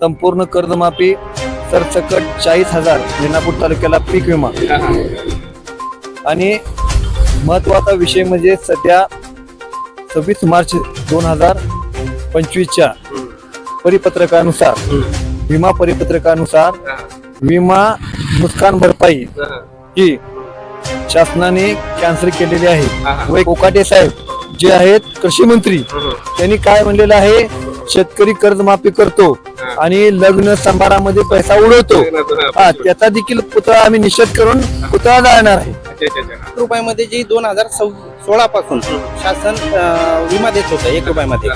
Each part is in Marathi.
संपूर्ण कर्जमाफी सरसकट चाळीस हजार रेणापूर तालुक्याला पीक विमा. आणि महत्त्वाचा विषय म्हणजे सध्या सव्वीस मार्च दोन हजार पंचवीसच्या परिपत्रकानुसार विमा परिपत्रकानुसार विमा नुकसान भरपाई ही शासनाने कॅन्सल केलेली आहे. व कोकाटे साहेब जे आहेत कृषी मंत्री त्यांनी काय म्हणलेलं आहे? शेतकरी कर्जमाफी करतो. आणि लग्न समारंभामध्ये पैसा उडवतो. हा त्याचा देखील पुतळा आम्ही निषेध करून पुतळा जाणार आहे. रुपयामध्ये जी दोन हजार सोळा पासून शासन अं, विमा देत होतं एक रुपयामध्ये.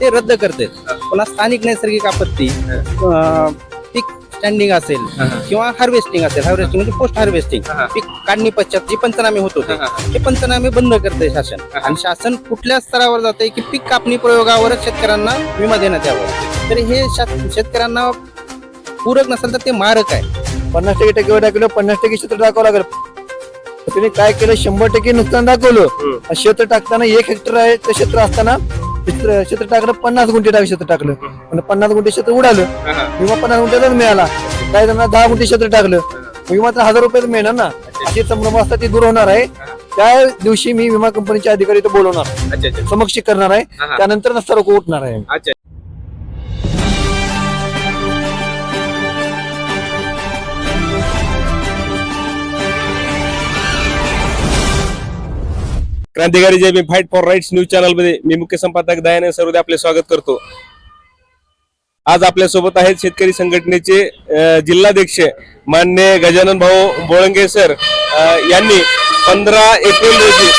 ते रद्द करते. पुन्हा स्थानिक नैसर्गिक आपत्ती अं, स्टँडिंग असेल किंवा हार्वेस्टिंग असेल हार्वेस्टिंग म्हणजे पोस्ट हार्वेस्टिंग पीक काढणी पश्चात जे पंचनामे होत होते ते पंचनामे बंद करते शासन. आणि शासन कुठल्या स्तरावर जाते की पीक कापणी प्रयोगावरच शेतकऱ्यांना विमा देण्यात यावा. तर हे शा- शेतकऱ्यांना पूरक नसेल तर ते मारक आहे. पन्नास टक्के टक्केवारी दाखवलं पन्नास टक्के क्षेत्र टाकावं लागेल. त्याने काय केलं शंभर टक्के नुकसान दाखवलं. क्षेत्र टाकताना एक हेक्टर आहे ते क्षेत्र असताना क्षेत्र क्षेत्र टाकलं पन्नास गुंठे टाक क्षेत्र टाकलं. आणि पन्नास गुंठे क्षेत्र उडालं. विमा पन्नास गुंठ्याचाच मिळाला काही जणांना दहा गुंठे क्षेत्र टाकलं. विमा तर हजार रुपयाच मिळणार ना. अशी संभ्रम असतात ती दूर होणार आहे. त्या दिवशी मी विमा कंपनीचे अधिकारी बोलवणार. समक्ष करणार आहे. त्यानंतर नसता रोख उठणार आहे. क्रांतिकारी जय मी फाईट फॉर राईट्स न्यूज चॅनलमध्ये मी मुख्य संपादक दयानंद सर्वदे आपले स्वागत करतो. आज आपल्यासोबत आहेत शेतकरी संघटनेचे जिल्हाध्यक्ष मान्य गजानन भाऊ बोळंगे सर यांनी पंधरा एप्रिल रोजी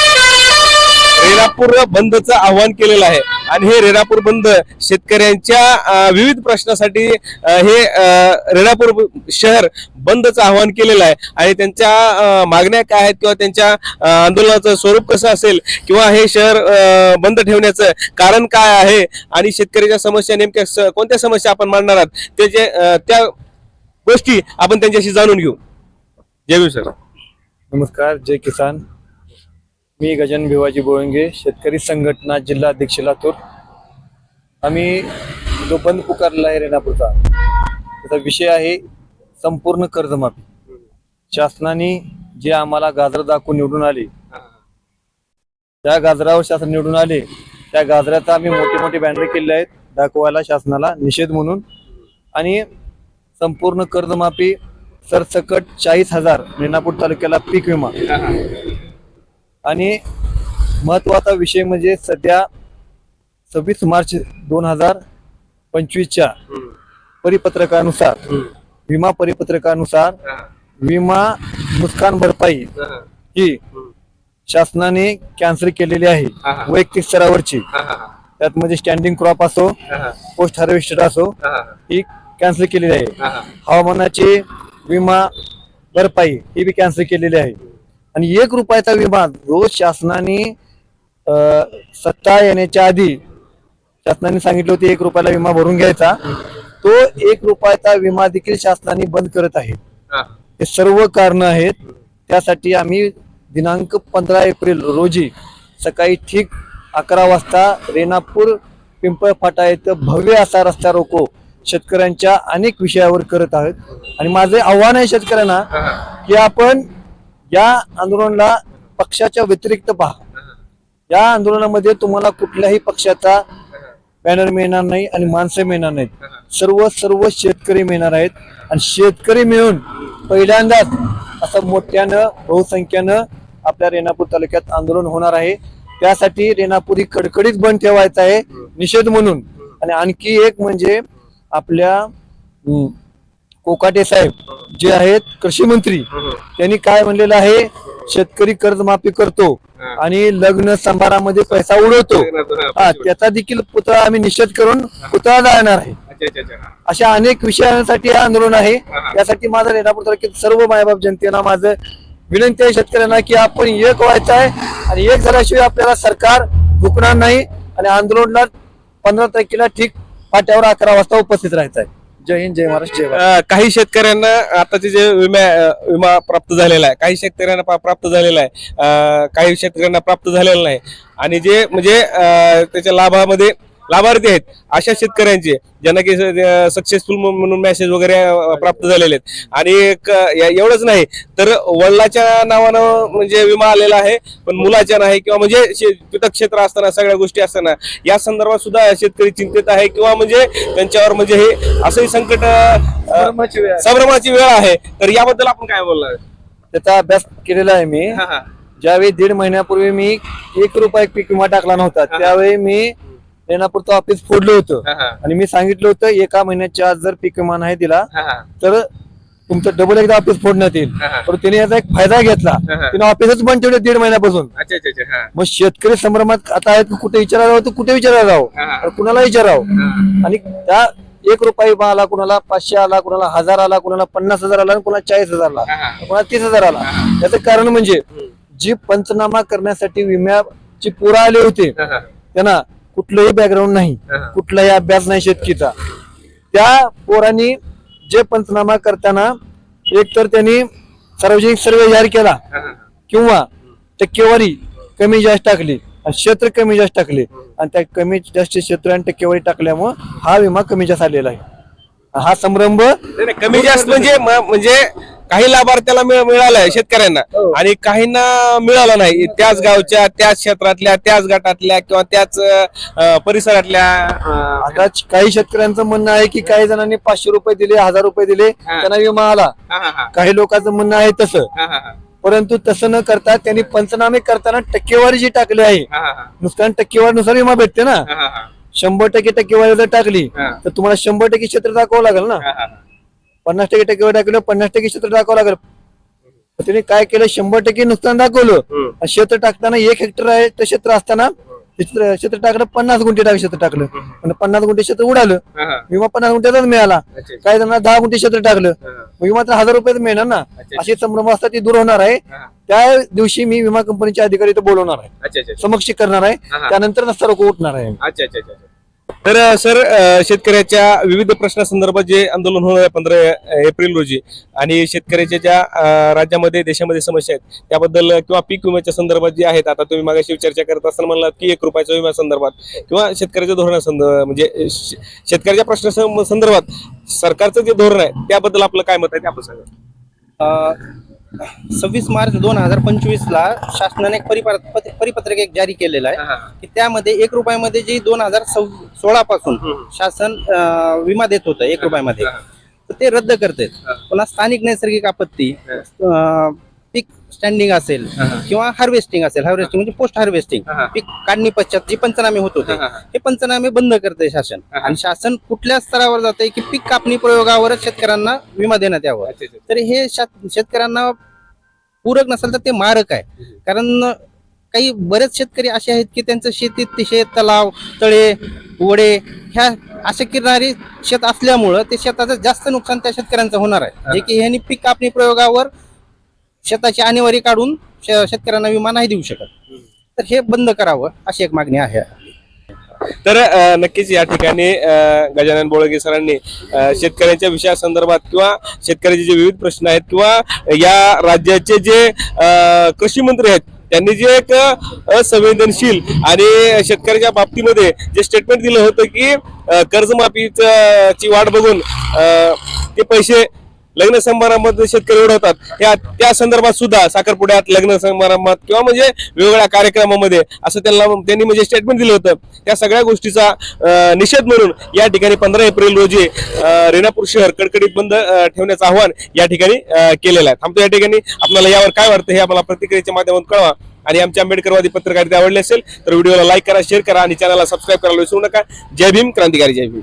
रेणापूर बंदचं आवाहन केलेलं आहे. आणि हे रेणापूर बंद शेतकऱ्यांच्या विविध प्रश्नासाठी हे रेणापूर शहर बंदचं आवाहन केलेलं आहे. आणि त्यांच्या मागण्या काय आहेत किंवा त्यांच्या आंदोलनाचं स्वरूप कसं असेल किंवा हे शहर बंद ठेवण्याचं कारण काय आहे आणि शेतकऱ्याच्या समस्या नेमक्या कोणत्या समस्या आपण मांडणार आहात त्याचे जे त्या गोष्टी आपण त्यांच्याशी जाणून घेऊ. जय सर. नमस्कार जय किसान. मी गजानन भिवाजी बोळंगे शेतकरी संघटना जिल्हा अध्यक्ष लातूर आम्ही जो बंद पुकारला आहे रेणापूरचा त्याचा विषय आहे संपूर्ण कर्जमाफी. शासनाने जे आम्हाला गाजर दाखवून निवडून आले त्या गाजरावर शासन निवडून आले त्या गाजराचा आम्ही मोठे मोठे बॅनर केले आहेत दाखवायला शासनाला निषेध म्हणून. आणि संपूर्ण कर्जमाफी सरसकट चाळीस हजार रेणापूर तालुक्याला पीक विमा. आणि महत्त्वाचा विषय म्हणजे सध्या सव्वीस मार्च दोन हजार पंचवीसच्या परिपत्रकानुसार विमा परिपत्रकानुसार विमा नुकसान भरपाई ही. शासनाने कॅन्सल केलेली आहे वैयक्तिक स्तरावरची. त्यात म्हणजे स्टँडिंग क्रॉप असो पोस्ट हार्वेस्टेड असो ही कॅन्सल केलेली आहे. हवामानाची विमा भरपाई ही बी कॅन्सल केलेली आहे. आणि एक रुपयाचा विमा जो शासनाने अं, सत्ता येण्याच्या आधी शासनाने सांगितलं होते एक रुपयाला विमा भरून घ्यायचा. तो एक रुपयाचा विमा देखील शासनाने बंद करत आहे. हे. सर्व कारण आहेत. त्यासाठी आम्ही दिनांक पंधरा एप्रिल रोजी सकाळी ठीक अकरा वाजता रेणापूर पिंपळ फाटा येथं भव्य असा रस्ता रोको शेतकऱ्यांच्या अनेक विषयावर करत आहोत. आणि माझे आव्हान आहे शेतकऱ्यांना की आपण या आंदोलनाला पक्षाच्या व्यतिरिक्त पहा. या आंदोलनामध्ये तुम्हाला कुठल्याही पक्षाचा बॅनर मिळणार नाही आणि माणसं मिळणार नाहीत. सर्व सर्व शेतकरी मिळणार आहेत. आणि शेतकरी मिळून पहिल्यांदाच असं मोठ्यानं बहुसंख्यानं आपल्या रेणापूर तालुक्यात आंदोलन होणार आहे. त्यासाठी रेणापूर ही कडकडीत बंद ठेवायचं आहे निषेध म्हणून. आणि आणखी एक म्हणजे आपल्या कोकाटे साहेब जे आहेत कृषी मंत्री त्यांनी काय म्हणलेलं आहे? शेतकरी कर्जमाफी करतो आणि लग्न समारंभामध्ये पैसा उडवतो. हा त्याचा देखील पुतळा आम्ही निषेध करून पुतळा जाणार आहे. अशा अनेक विषयांसाठी हे आंदोलन आहे. त्यासाठी माझं रेणापूर तालुक्यात सर्व मायबाप जनतेला माझं विनंती आहे शेतकऱ्यांना की आपण एक व्हायचं आहे आणि एक झाल्याशिवाय आपल्याला सरकार झुकणार नाही आणि आंदोलनाला पंधरा तारखेला ठीक फाट्यावर अकरा वाजता उपस्थित राहायचं आहे. जय हिंद जय महाराष्ट्र जय काही शेतकऱ्यांना आताचे जे विमा विमा प्राप्त झालेला आहे काही शेतकऱ्यांना पा- प्राप्त झालेला आहे काही शेतकऱ्यांना प्राप्त झालेला नाही. आणि जे म्हणजे त्याच्या लाभामध्ये लाभार्थी आहेत. अशा शेतकऱ्यांचे ज्यांना की सक्सेसफुल म्हणून मेसेज वगैरे प्राप्त झालेले आहेत. आणि एवढंच नाही तर वडिलाच्या नावानं म्हणजे विमा आलेला आहे पण मुलाच्या नाही किंवा म्हणजे शे- पितक क्षेत्र असताना सगळ्या गोष्टी असताना या संदर्भात सुद्धा शेतकरी चिंतित आहे किंवा म्हणजे त्यांच्यावर म्हणजे हे असंही संकट संभ्रमाची वेळ आहे. तर याबद्दल आपण काय बोलणार? त्याचा अभ्यास केलेला आहे मी. ज्यावेळी दीड महिन्यापूर्वी मी एक रुपया पीक विमा टाकला नव्हता त्यावेळी मी रेणापूरचं ऑफिस फोडलं होतं हा, हा. आणि मी सांगितलं होतं एका महिन्याच्या आत जर पीक विमा नाही दिला हा, हा. तर तुमचं डबल एकदा ऑफिस फोडण्यात येईल हा, हा. पण त्याने याचा एक फायदा घेतला हा, हा. त्याने ऑफिसच बंद ठेवले दीड महिन्यापासून अच्छा अच्छा अच्छा हा. मग शेतकरी संभ्रमात आता आहेत कुठे विचारायला जावं तर कुठे विचारायला हा, हा. तर कुणाला विचारावं हा. आणि त्या एक रुपये विमा आला कुणाला पाचशे आला कुणाला हजार आला कुणाला पन्नास हजार आला आणि कुणाला चाळीस हजार आला हा. कुणाला तीस हजार आला याचं कारण म्हणजे जी पंचनामा करण्यासाठी विम्याची पुरा आले होते हा, हा. त्यांना कुठलंही बॅकग्राऊंड नाही. कुठलाही अभ्यास नाही शेतकीचा त्या पोरांनी जे पंचनामा करताना एक तर त्यांनी सार्वजनिक सर्वे जाहीर केला. किंवा टक्केवारी कमी जास्त टाकली आणि क्षेत्र कमी जास्त टाकले आणि त्या कमी जास्त क्षेत्र आणि टक्केवारी टाकल्यामुळं हा विमा कमी जास्त आलेला आहे हा नाही, कमी जास्त म्हणजे म्हणजे काही लाभार्थ्याला मिळ- मिळालाय शेतकऱ्यांना हो. आणि काहींना मिळाला नाही त्याच गावच्या त्याच क्षेत्रातल्या त्याच गटातल्या किंवा त्याच परिसरातल्या आता काही शेतकऱ्यांचं म्हणणं आहे की काही जणांनी पाचशे रुपये दिले हजार रुपये दिले हा. त्यांना विमा आला हा, हा, हा. काही लोकांचं म्हणणं आहे तसं हा, हा, हा. परंतु तसं न करता त्यांनी पंचनामे करताना टक्केवारी जी टाकली आहे हा, हा, हा. नुसतं टक्केवारीनुसार विमा भेटते ना हा, हा, हा. शंभर टक्के टक्केवारी जर टाकली हा. तर तुम्हाला शंभर टक्के क्षेत्र दाखवावं लागेल ना हा, हा, हा. पन्नास टक्के टक्केवारी टाकलं पन्नास टक्के क्षेत्र दाखवावं लागेल. त्याने काय केलं शंभर टक्के नुकसान दाखवलं. क्षेत्र टाकताना एक हेक्टर आहे ते क्षेत्र असताना क्षेत्र टाकलं पन्नास गुंठे टाक क्षेत्र टाकलं. आणि पन्नास गुंठे क्षेत्र उडालं. विमा पन्नास गुंठ्याचाच मिळाला. काही जणांना दहा गुंठे क्षेत्र टाकलं. विमा तर हजार रुपयाच मिळणार ना. अशी संभ्रम असतात ती दूर होणार आहे. त्या दिवशी मी विमा कंपनीचे अधिकारी बोलवणार आहे. समक्ष करणार आहे. त्यानंतर सर्व उठणार आहे. तर सर शेतकऱ्याच्या विविध प्रश्नासंदर्भात जे आंदोलन होणार आहे पंधरा एप्रिल रोजी आणि शेतकऱ्याच्या ज्या राज्यामध्ये देशामध्ये समस्या आहेत त्याबद्दल किंवा पीक विम्याच्या संदर्भात जे आहेत आता तुम्ही मागाशी चर्चा करत असताना म्हणलात की एक रुपयाच्या विम्या संदर्भात किंवा शेतकऱ्याच्या धोरणासंदर्भात म्हणजे शेतकऱ्याच्या प्रश्ना संदर्भात सरकारचं जे धोरण आहे त्याबद्दल आपलं काय मत आहे ते आपण सांगा. सव्वीस मार्च दोन हजार पंचवीस ला शासनाने एक परिपत्र परिपत्रक एक जारी केलेलं आहे. की त्यामध्ये एक रुपयामध्ये जी दोन हजार सोळा पासून. शासन विमा देत होतं एक रुपयामध्ये. तर ते रद्द करतात हा. पुन्हा स्थानिक नैसर्गिक आपत्ती. अं, पीक स्टँडिंग असेल. किंवा हार्वेस्टिंग असेल. हार्वेस्टिंग म्हणजे पोस्ट हार्वेस्टिंग. पीक काढणी पश्चात जे पंचनामे होत होते हा, पंचनामे बंद करते शासन. आणि शासन कुठल्या स्तरावर जाते की पीक कापणी प्रयोगावरच शेतकऱ्यांना विमा देण्यात यावा. तर हे शात- शेतकऱ्यांना पूरक नसेल तर ते मारक आहे. कारण काही बरेच शेतकरी असे आहेत की त्यांचं शेतीत ते शेत तलाव तळे वडे ह्या असे किरणारी शेत असल्यामुळं ते शेताचं जास्त नुकसान त्या शेतकऱ्यांचं होणार आहे. जे की ह्यांनी पीक कापणी प्रयोगावर शेताची आणेवारी काढून शेतकऱ्यांना विमा नाही देऊ शकत. तर हे बंद करावं अशी एक मागणी आहे. तर नक्कीच या ठिकाणी गजानन बोळगे सरांनी शेतकऱ्यांच्या विषयासंदर्भात किंवा शेतकऱ्याचे जे विविध प्रश्न आहेत किंवा या राज्याचे जे कृषी मंत्री आहेत त्यांनी जे एक असंवेदनशील आणि शेतकऱ्याच्या बाबतीमध्ये जे स्टेटमेंट दिलं होतं की अ, कर्जमाफीच ची वाट बघून ते पैसे लग्न समारंभात शेतकरी उडवतात. त्या त्या संदर्भात सुद्धा साखरपुड्यात लग्न समारंभात किंवा म्हणजे वेगवेगळ्या कार्यक्रमामध्ये असं त्यांना त्यांनी म्हणजे स्टेटमेंट दिलं होतं. त्या सगळ्या गोष्टीचा निषेध म्हणून या ठिकाणी पंधरा एप्रिल रोजी रेणापूर शहर कडकडीत बंद ठेवण्याचं आव्हान या ठिकाणी केलेलं आहे. थांबतो या ठिकाणी. आपल्याला यावर काय वाटतं हे आम्हाला प्रतिक्रियेच्या माध्यमातून कळवा. आणि आमच्या आंबेडकरवादी पत्रकारिता आवडली असेल तर व्हिडिओला लाईक करा शेअर करा आणि चॅनलला सबस्क्राईब करायला विसरू नका. जय भीम क्रांतिकारी जय भीम.